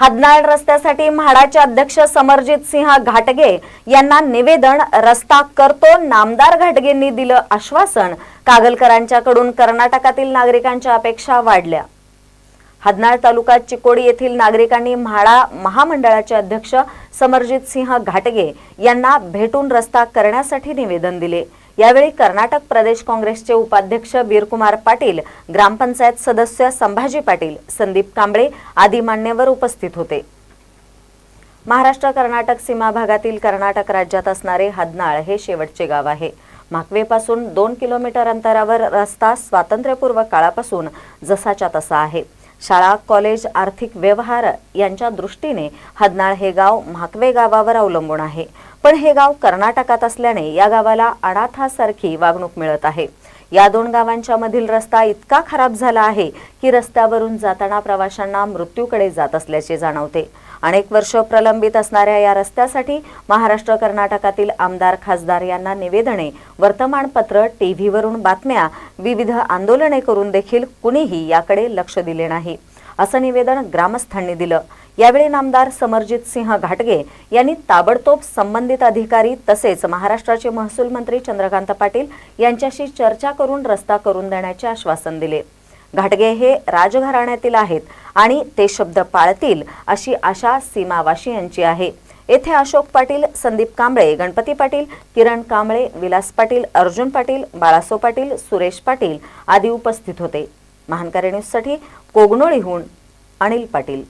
हदनाळ रस्त्यासाठी म्हाडाचे अध्यक्ष समरजित सिंह घाटगे यांना निवेदन रस्ता करतो नामदार घाटगेंनी दिलं आश्वासन. कागलकरांच्याकडून कर्नाटकातील नागरिकांच्या अपेक्षा वाढल्या. हदनाळ तालुका चिकोडी येथील नागरिकांनी म्हाडा महामंडळाचे अध्यक्ष समरजित सिंह घाटगे यांना भेटून रस्ता करण्यासाठी निवेदन दिले. यावेळी कर्नाटक प्रदेश काँग्रेसचे उपाध्यक्ष वीरकुमार पाटील ग्रामपंचायत सदस्य संभाजी पाटील संदीप कांबळे आदी मान्यवर उपस्थित होते. महाराष्ट्र कर्नाटक सीमा भागातील कर्नाटक राज्यात असणारे हदनाळ हे शेवटचे गाव आहे. माकवेपासून दोन किलोमीटर अंतरावर रस्ता स्वातंत्र्यपूर्व काळापासून जसाच्या तसा आहे. शाळा कॉलेज आर्थिक व्यवहार यांच्या दृष्टीने हदनाळ हे गाव म्हाकवे गावावर अवलंबून आहे. पण हे गाव कर्नाटकात असल्याने या गावाला अनाथासारखी वागणूक मिळत आहे. या दोन गावांच्या मधील रस्ता इतका खराब झाला आहे की रस्त्यावरून जाताना प्रवाशांना मृत्यूकडे जात असल्याचे जाणवते. अनेक वर्ष प्रलंबित असणाऱ्या या रस्त्यासाठी महाराष्ट्र कर्नाटकातील आमदार खासदार यांना निवेदने वर्तमानपत्र टीव्हीवरून बातम्या विविध आंदोलने करून देखील कुणीही याकडे लक्ष दिले नाही. असं निवेदन ग्रामस्थांनी दिलं. यावेळी नामदार समरजित सिंह घाटगे यांनी ताबडतोब संबंधित अधिकारी तसेच महाराष्ट्राचे महसूल मंत्री चंद्रकांत पाटील यांच्याशी चर्चा करून रस्ता करून देण्याचे आश्वासन दिले. घाटगे हे राजघराण्यातील आहेत आणि ते शब्द पाळतील अशी आशा सीमावाशी यांची आहे. येथे अशोक पाटील संदीप कांबळे गणपती पाटील किरण कांबळे विलास पाटील अर्जुन पाटील बाळासो पाटील सुरेश पाटील आदी उपस्थित होते. महानकारी न्यूजसाठी कोगनोळीहून अनिल पाटील.